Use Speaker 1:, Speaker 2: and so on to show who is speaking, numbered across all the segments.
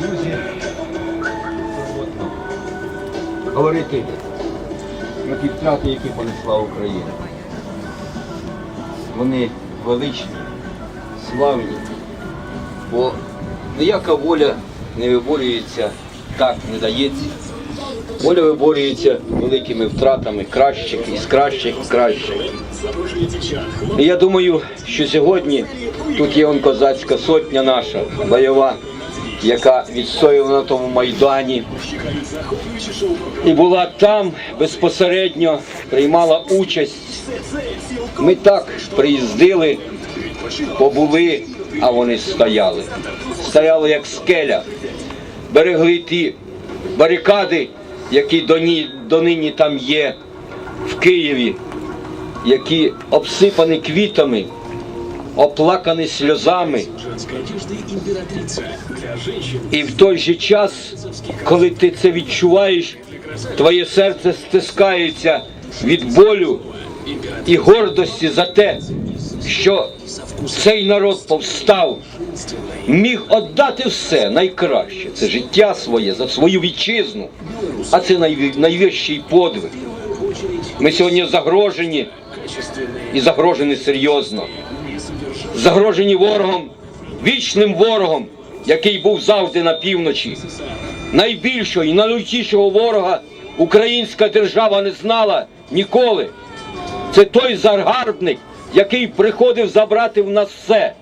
Speaker 1: Друзі, говорити про ті втрати, які понесла Україна. Вони величні, славні, бо ніяка воля не виборюється так, не дається. Воля виборюється великими втратами кращих із кращих і кращих. І я думаю, що сьогодні тут є он козацька сотня наша, бойова, яка відстояла на тому майдані і була там безпосередньо, приймала участь. Ми так приїздили, побули, а вони стояли. Стояли як скеля, берегли ті барикади, які донині там є в Києві, які обсипані квітами, оплакані сльозами. І в той же час, коли ти це відчуваєш, твоє серце стискається від болю і гордості за те, що цей народ повстав, міг віддати все найкраще, це життя своє за свою вітчизну, а це найвищий подвиг. Ми сьогодні загрожені і загрожені серйозно. Загрожені ворогом, вічним ворогом, який був завжди на півночі. Найбільшого і найлютішого ворога українська держава не знала ніколи. Це той загарбник, який приходив забрати в нас все.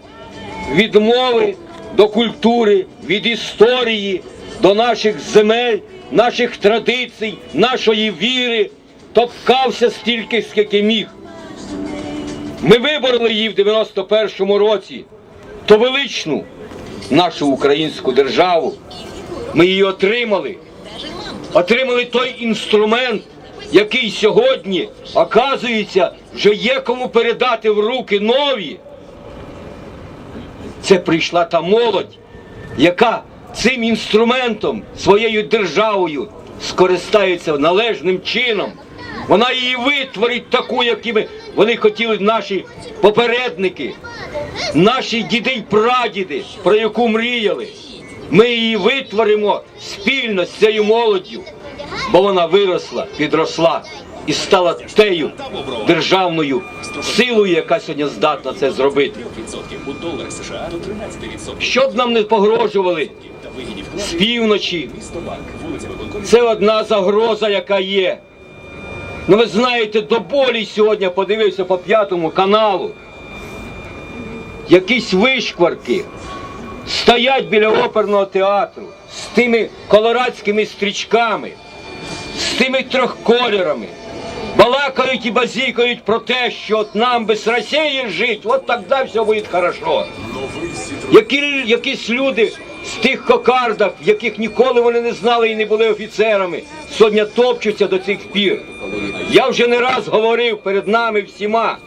Speaker 1: Від мови до культури, від історії до наших земель, наших традицій, нашої віри, топкався стільки, скільки міг. Ми вибороли її в 91-му році, то величну нашу українську державу. Ми її отримали. Отримали той інструмент, який сьогодні, оказується, вже є кому передати в руки нові. Це прийшла та молодь, яка цим інструментом, своєю державою скористається належним чином. Вона її витворить таку, якими вони хотіли наші попередники, наші діди й прадіди, про яку мріяли. Ми її витворимо спільно з цією молоддю, бо вона виросла, підросла і стала тею державною силою, яка сьогодні здатна це зробити.
Speaker 2: 3% у долларах США до 13%.
Speaker 1: Щоб нам не погрожували з півночі, це одна загроза, яка є. Ну ви знаєте, до болі сьогодні подивився по п'ятому каналу. Якісь вишкварки стоять біля оперного театру з тими колорадськими стрічками, з тими трьохкольорами. Балакають і базікають про те, що от нам без Росії жити, от тоді все буде хорошо. Які, якісь люди з тих кокардах, яких ніколи вони не знали і не були офіцерами, сьогодні топчуться до цих пір. Я вже не раз говорив перед нами всіма.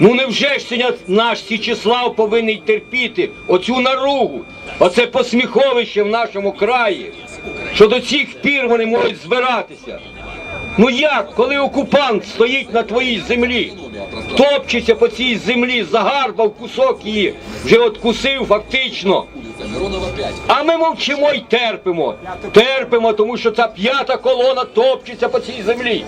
Speaker 1: Ну невже ж наш Січеслав повинен терпіти оцю наругу, оце посміховище в нашому краї, що до цих пір вони можуть збиратися. Ну як, коли окупант стоїть на твоїй землі, топчеться по цій землі, загарбав кусок її, вже откусив фактично. А ми мовчимо й терпимо. Терпимо, тому що ця п'ята колона топчеться по цій землі.